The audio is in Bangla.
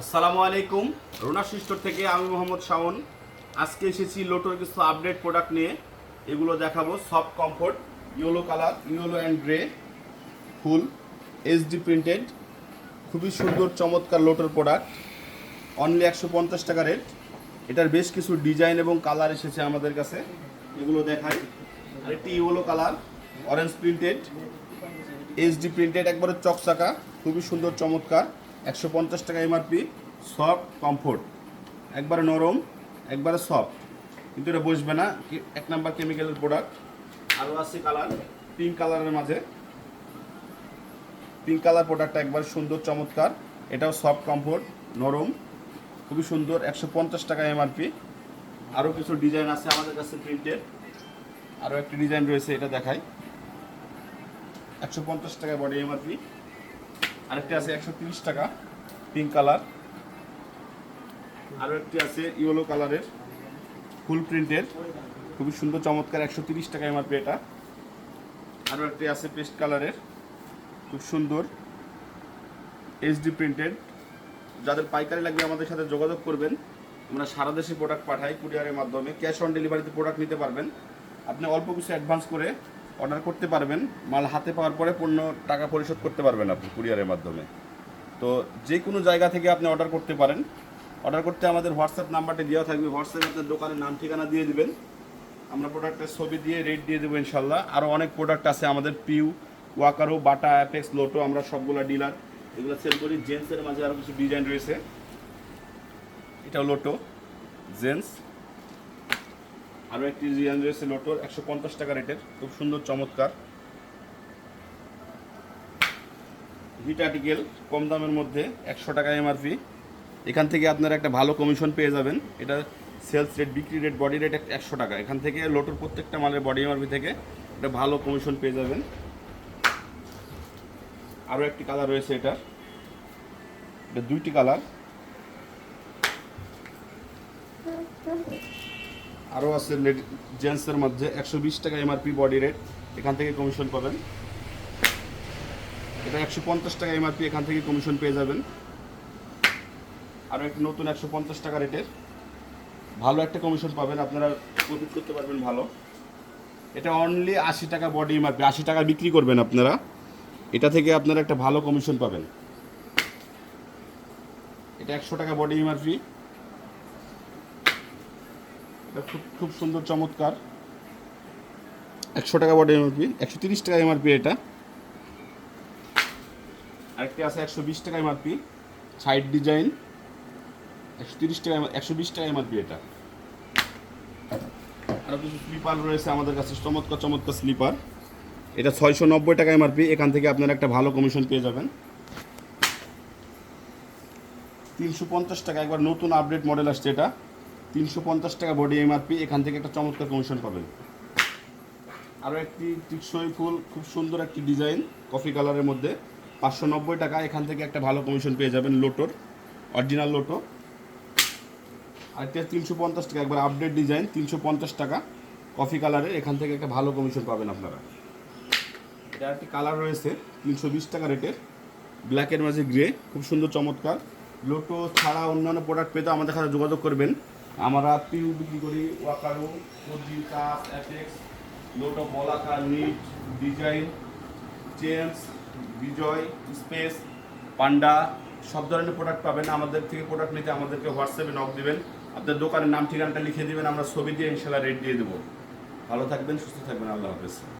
আসসালামু আলাইকুম। রোনা সিস্টোর থেকে আমি মোহাম্মদ শাওন। আজকে এসেছি লোটোর কিছু আপডেট প্রোডাক্ট নিয়ে। এগুলো দেখাবো। Soft comfort, yellow colour, yellow and grey, full HD printed. খুবই সুন্দর, চমৎকার লোটোর প্রোডাক্ট। অনলি একশো পঞ্চাশ টাকা রেট। এটার বেশ কিছু ডিজাইন এবং কালার এসেছে আমাদের কাছে। এগুলো দেখাই। আরেকটি yellow colour, orange printed HD printed, একবারে চকচাকা। খুবই সুন্দর, চমৎকার। একশো পঞ্চাশ টাকা এমআরপি, সফট, কমফোর্ট। একবারে নরম, একবারে সফট। কিন্তু এটা বসবে না। এক নাম্বার কেমিক্যালের প্রোডাক্ট আরও আছে কালার পিঙ্ক কালারের মাঝে। পিঙ্ক কালার প্রোডাক্টটা একবার সুন্দর, চমৎকার। এটাও সফট, কমফোর্ট, নরম। খুবই সুন্দর, একশো পঞ্চাশ টাকা এমআরপি। আরও কিছু ডিজাইন আছে আমাদের কাছে প্রিন্টের আরও একটি ডিজাইন রয়েছে, এটা দেখাই। একশো পঞ্চাশ টাকা বডি এমআরপি। আরেকটি আছে একশো তিরিশ টাকা পিঙ্ক কালার আরও একটি আছে ইয়েলো কালারের ফুল প্রিন্টের খুবই সুন্দর, চমৎকার, একশো তিরিশ টাকা এমআরপি এটা আরও একটি আছে পেস্ট কালারের খুব সুন্দর। এইচডি প্রিন্টেড যাদের পাইকারি লাগবে আমাদের সাথে যোগাযোগ করবেন। আমরা সারা দেশে প্রোডাক্ট পাঠাই কুরিয়ারের মাধ্যমে। ক্যাশ অন ডেলিভারিতে প্রোডাক্ট নিতে পারবেন। আপনি অল্প কিছু অ্যাডভান্স করে অর্ডার করতে পারবেন, মাল হাতে পাওয়ার পরে পণ্য টাকা পরিশোধ করতে পারবেন আপনি কুরিয়ারের মাধ্যমে। তো যে কোনো জায়গা থেকে আপনি অর্ডার করতে পারেন। অর্ডার করতে আমাদের হোয়াটসঅ্যাপ নাম্বারটি দেওয়া থাকবে। হোয়াটসঅ্যাপে আপনার দোকানের নাম, ঠিকানা দিয়ে দেবেন। আমরা প্রোডাক্টের ছবি দিয়ে রেট দিয়ে দেবো ইনশাল্লাহ আরও অনেক প্রোডাক্ট আছে আমাদের পিউ ওয়াকারো বাটা অ্যাপেক্স লোটো আমরা সবগুলো ডিলার এগুলো সেল করি। জেন্টসের মাঝে আরও কিছু ডিজাইন রয়েছে। এটাও লোটো জেন্টস আরও একটি ডিজাইন রয়েছে লোটোর একশো পঞ্চাশ টাকা রেটের। খুব সুন্দর, চমৎকার। হিট আর্টিকেল কম দামের মধ্যে, একশো টাকা এমআরপি এখান থেকে আপনারা একটা ভালো কমিশন পেয়ে যাবেন। এটা সেলস রেট বিক্রি রেট বডি রেট একশো টাকা। এখান থেকে লোটোর প্রত্যেকটা মালের বডি এমআরপি থেকে একটা ভালো কমিশন পেয়ে যাবেন। আরও একটি কালার রয়েছে এটার এটা দুইটি কালার আরও আছে জেন্টসের মধ্যে একশো বিশ টাকা এমআরপি বডি রেট, এখান থেকে কমিশন পাবেন। এটা একশো পঞ্চাশ টাকা এমআরপি, এখান থেকে কমিশন পেয়ে যাবেন। আরও একটি নতুন একশো পঞ্চাশ টাকা রেটের। ভালো একটা কমিশন পাবেন, আপনারা প্রফিট করতে পারবেন ভালো। এটা অনলি আশি টাকা বডি এমআরপি, আশি টাকা বিক্রি করবেন আপনারা। এটা থেকে আপনারা একটা ভালো কমিশন পাবেন। এটা একশো টাকা বডি এমআরপি। এটা খুব খুব সুন্দর চমৎকার। একশো টাকা বডি এমআরপি একশো তিরিশ টাকা এমআরপি এটা। আরেকটি আছে একশো বিশ টাকা এমআরপি সাইড ডিজাইন। একশো তিরিশ টাকা একশো বিশ টাকা এমআরপি এটা। আরও কিছু স্লিপার রয়েছে আমাদের কাছে চমৎকার চমৎকার স্লিপার। এটা ছয়শো নব্বই টাকা এমআরপি এখান থেকে আপনারা একটা ভালো কমিশন পেয়ে যাবেন। তিনশো পঞ্চাশ টাকা একবার নতুন আপডেট মডেল আসছে এটা। তিনশো পঞ্চাশ টাকা বডি এমআরপি এখান থেকে একটা চমৎকার কমিশন পাবেন। আরও একটি টিকসই ফুল, খুব সুন্দর একটি ডিজাইন কফি কালারের মধ্যে। পাঁচশো নব্বই টাকা, এখান থেকে একটা ভালো কমিশন পেয়ে যাবেন লোটোর অরিজিনাল লোটো আরেকটি তিনশো পঞ্চাশ টাকা, একবার আপডেট ডিজাইন তিনশো পঞ্চাশ টাকা কফি কালারের এখান থেকে একটা ভালো কমিশন পাবেন আপনারা। এটা একটি কালার রয়েছে, তিনশো বিশ টাকা রেটের ব্ল্যাকের মাঝে গ্রে খুব সুন্দর চমৎকার। লোটো ছাড়া অন্যান্য প্রোডাক্ট পেতে আমাদের সাথে যোগাযোগ করবেন। আমরা পিউ বিক্রি করি, ওয়াকারু ফোরজি কাপ লোটো বলাকা নিট, ডিজাইন, চেন্স, বিজয়, স্পেস, পান্ডা, সব ধরনের প্রোডাক্ট পাবেন। আমাদের থেকে প্রোডাক্ট নিতে আমাদেরকে হোয়াটসঅ্যাপে নক দিবেন। আপনার দোকানের নাম ঠিকানাটা লিখে দিবেন, আমরা ছবি দিয়ে ইনশাল্লাহ রেট দিয়ে দেবো। ভালো থাকবেন, সুস্থ থাকবেন, আল্লাহ হাফেজ।